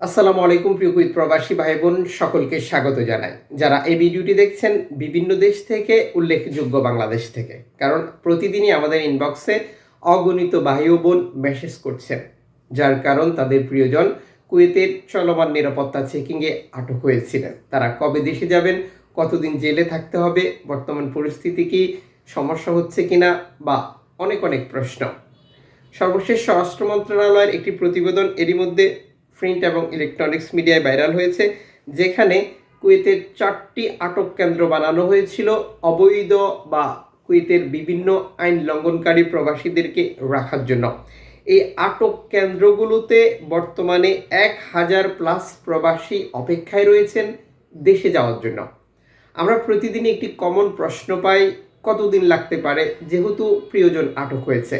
আসসালামু আলাইকুম, প্রিয় কুইত প্রবাসী ভাই বোন সকলকে স্বাগত জানাই। যারা এই ভিডিওটি দেখছেন, বিভিন্ন দেশ থেকে, উল্লেখযোগ্য বাংলাদেশ থেকে। কারণ প্রতিদিনই আমাদের ইনবক্সে অগণিত ভাই বোন মেসেজ করছেন। যার কারণ তাদের প্রিয়জন কুয়েতের চলমান নিরাপত্তা চেকিংয়ে আটক হয়েছিলেন। তারা কবে দেশে যাবেন, কতদিন জেলে থাকতে হবে, বর্তমান পরিস্থিতি কি, সমস্যা হচ্ছে কিনা, বা অনেক অনেক প্রশ্ন। সর্বশেষ স্বরাষ্ট্র মন্ত্রণালয়ের একটি প্রতিবেদন এরই মধ্যে প্রিন্ট এবং ইলেকট্রনিক্স মিডিয়ায় ভাইরাল হয়েছে, যেখানে কুয়েতের চারটি আটক কেন্দ্র বানানো হয়েছিল, অবৈধ বা কুয়েতের বিভিন্ন আইন লঙ্ঘনকারী প্রবাসীদেরকে রাখার জন্য। এই আটক কেন্দ্রগুলোতে বর্তমানে এক হাজার প্লাস প্রবাসী অপেক্ষায় রয়েছেন দেশে যাওয়ার জন্য। আমরা প্রতিদিন একটি কমন প্রশ্ন পাই, কতদিন লাগতে পারে, যেহেতু প্রিয়জন আটক হয়েছে।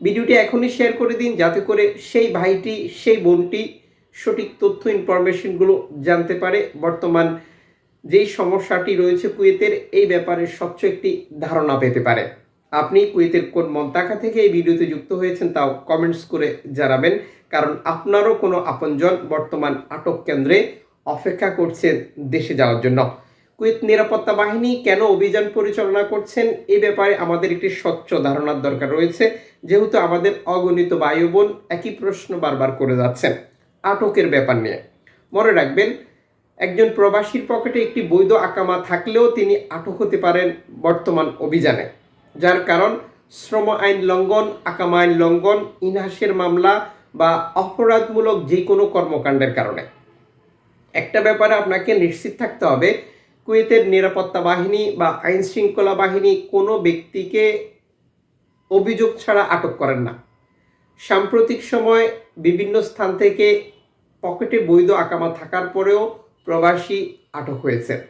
ভিডিওটি এখনই শেয়ার করে দিন, যাতে করে সেই ভাইটি, সেই বোনটি সঠিক তথ্য ইনফরমেশনগুলো জানতে পারে। বর্তমান যেই সমস্যাটি রয়েছে কুয়েতের, এই ব্যাপারে স্বচ্ছ একটি ধারণা পেতে পারে। আপনি কুয়েতের কোন মন্তাকা থেকে এই ভিডিওতে যুক্ত হয়েছেন তাও কমেন্টস করে জানাবেন। কারণ আপনারও কোনো আপনজন বর্তমান আটক কেন্দ্রে অপেক্ষা করছেন দেশে যাওয়ার জন্য। কুয়েত নিরাপত্তা বাহিনী কেন অভিযান পরিচালনা করছেন, এ ব্যাপারে আমাদের একটি স্বচ্ছ ধারণার দরকার রয়েছে। যেহেতু আমাদের অগণিত বায়ু বোন একই প্রশ্ন বারবার করে যাচ্ছেন। আটকের ব্যাপার নিয়ে। মনে রাখবেন, একজন প্রবাসীর পকেটে একটি বৈধ আকামা থাকলেও তিনি আটক হতে পারেন বর্তমান অভিযানে। যার কারণ, শ্রম আইন লঙ্ঘন, আকামা আইন লঙ্ঘন, ইনহাসের মামলা বা অপরাধমূলক যে কোনো কর্মকাণ্ডের কারণে। একটা ব্যাপারে আপনাকে নিশ্চিত থাকতে হবে, কুয়েতের নিরাপত্তা বাহিনী বা আইন শৃঙ্খলা বাহিনী কোনো ব্যক্তিকে অভিযোগ ছাড়া আটক করেন না। সাম্প্রতিক সময় বিভিন্ন স্থান থেকে পকেটে বৈধ আকামা থাকার পরেও প্রবাসী আটক হয়েছেন।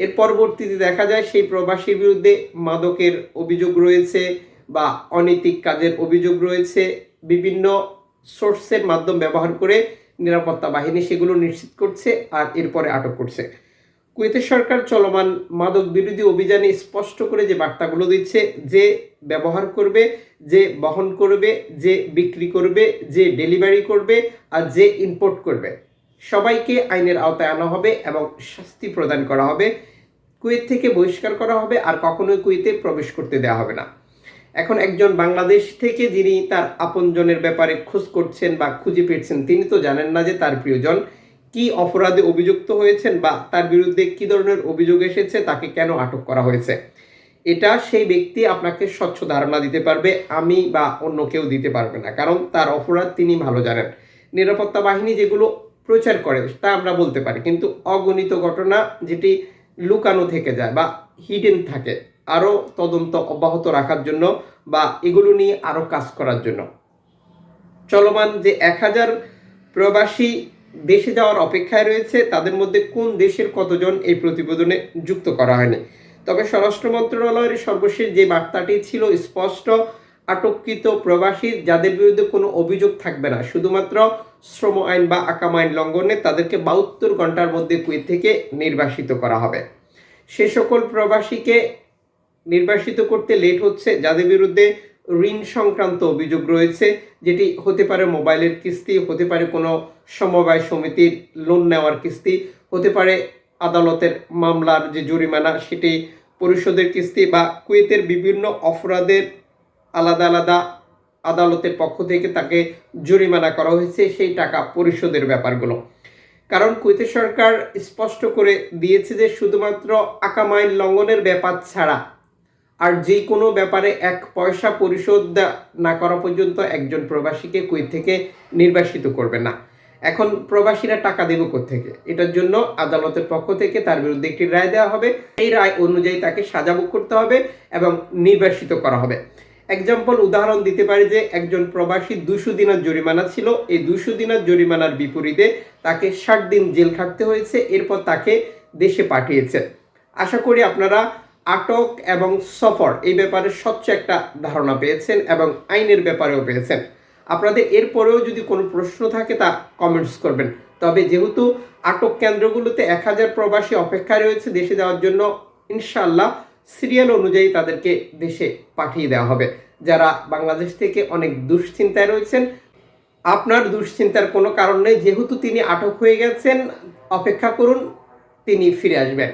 এর পরবর্তীতে দেখা যায় সেই প্রবাসীর বিরুদ্ধে মাদকের অভিযোগ রয়েছে বা অনৈতিক কাজের অভিযোগ রয়েছে। বিভিন্ন সোর্সের মাধ্যম ব্যবহার করে নিরাপত্তা বাহিনী সেগুলো নিশ্চিত করছে আর এরপরে আটক করছে। কুয়েতের সরকার চলমান মাদক বিরোধী অভিযানে স্পষ্ট করে যে বার্তাগুলো দিচ্ছে, যে ব্যবহার করবে, যে বহন করবে, যে বিক্রি করবে, যে ডেলিভারি করবে আর যে ইম্পোর্ট করবে। সবাইকে আইনের আওতায় আনা হবে এবং শাস্তি প্রদান করা হবে। কুয়েত থেকে বহিষ্কার করা হবে আর কখনোই কুয়েতে প্রবেশ করতে দেওয়া হবে না। এখন একজন বাংলাদেশ থেকে যিনি তার আপনজনের ব্যাপারে খোঁজ করছেন বা খুঁজে পেয়েছেন, তিনি তো জানেন না যে তার প্রিয়জন। কি অপরাধে অভিযুক্ত হয়েছেন বা তার বিরুদ্ধে কি ধরনের অভিযোগ এসেছে তাকে কেন আটক করা হয়েছে? এটা সেই ব্যক্তি আপনাকে স্বচ্ছ ধারণা দিতে পারবে, আমি বা অন্য কেউ দিতে পারবে না। কারণ তার অপরাধ তিনি ভালো জানেন। নিরাপত্তা বাহিনী যেগুলো প্রচার করে, তা আমরা বলতে পারি। কিন্তু অগণিত ঘটনা যেটি লুকানো থেকে যায় বা হিডেন থাকে, আরও তদন্ত অব্যাহত রাখার জন্য বা এগুলো নিয়ে আরও কাজ করার জন্য। চলমান যে এক হাজার প্রবাসী দেশে যাওয়ার অপেক্ষায় রয়েছে, তাদের মধ্যে কোন দেশের কতজন এই প্রতিবেদনে যুক্ত করা হয়নি? তবে স্বরাষ্ট্র মন্ত্রণালয়ের সর্বশেষ যে বার্তাটি ছিল স্পষ্ট, আটককৃত প্রবাসী যাদের বিরুদ্ধে কোনো অভিযোগ থাকবে না। শুধুমাত্র শ্রম আইন বা আকাম আইন লঙ্ঘনে তাদেরকে বাহাত্তর ঘণ্টার মধ্যে কুয়েত থেকে নির্বাসিত করা হবে। সে সকল প্রবাসীকে নির্বাসিত করতে লেট হচ্ছে, যাদের বিরুদ্ধে ঋণ সংক্রান্ত অভিযোগ রয়েছে, যেটি হতে পারে মোবাইলের কিস্তি, হতে পারে কোনো সমবায় সমিতির লোন নেওয়ার কিস্তি, হতে পারে আদালতের মামলার যে জরিমানা, সেটি পরিশোধের কিস্তি বা কুয়েতের বিভিন্ন অপরাধের আলাদা আলাদা আদালতের পক্ষ থেকে তাকে জরিমানা করা হয়েছে সেই টাকা পরিশোধের ব্যাপারগুলো। কারণ কুয়েতের সরকার স্পষ্ট করে দিয়েছে যে শুধুমাত্র আকামাইন লঙ্ঘনের ব্যাপার ছাড়া আর যে কোনো ব্যাপারে এক পয়সা পরিশোধ না করা পর্যন্ত একজন প্রবাসীকে কুয়েত থেকে নির্বাসিত করবে না। এখন প্রবাসীরা টাকা দেব থেকে এটার জন্য আদালতের পক্ষ থেকে তার বিরুদ্ধে একটি রায় দেওয়া হবে। এই রায় অনুযায়ী তাকে সাজা ভোগ করতে হবে এবং নির্বাসিত করা হবে। এক্সাম্পল উদাহরণ দিতে পারি যে একজন প্রবাসী দুশো দিনের জরিমানা ছিল। এই দুশো দিনের জরিমানার বিপরীতে তাকে ষাট দিন জেল খাটতে হয়েছে। এরপর তাকে দেশে পাঠিয়েছে। আশা করি আপনারা আটক এবং সফর এই ব্যাপারে স্বচ্ছ একটা ধারণা পেয়েছেন এবং আইনের ব্যাপারেও পেয়েছেন। আপনাদের এরপরেও যদি কোনো প্রশ্ন থাকে তা কমেন্টস করবেন। তবে যেহেতু আটক কেন্দ্রগুলোতে এক হাজার প্রবাসী অপেক্ষায় রয়েছে দেশে যাওয়ার জন্য ইনশাল্লাহ সিরিয়াল অনুযায়ী তাদেরকে দেশে পাঠিয়ে দেওয়া হবে। যারা বাংলাদেশ থেকে অনেক দুশ্চিন্তায় রয়েছেন, আপনার দুশ্চিন্তার কোনো কারণ নেই। যেহেতু তিনি আটক হয়ে গেছেন, অপেক্ষা করুন, তিনি ফিরে আসবেন।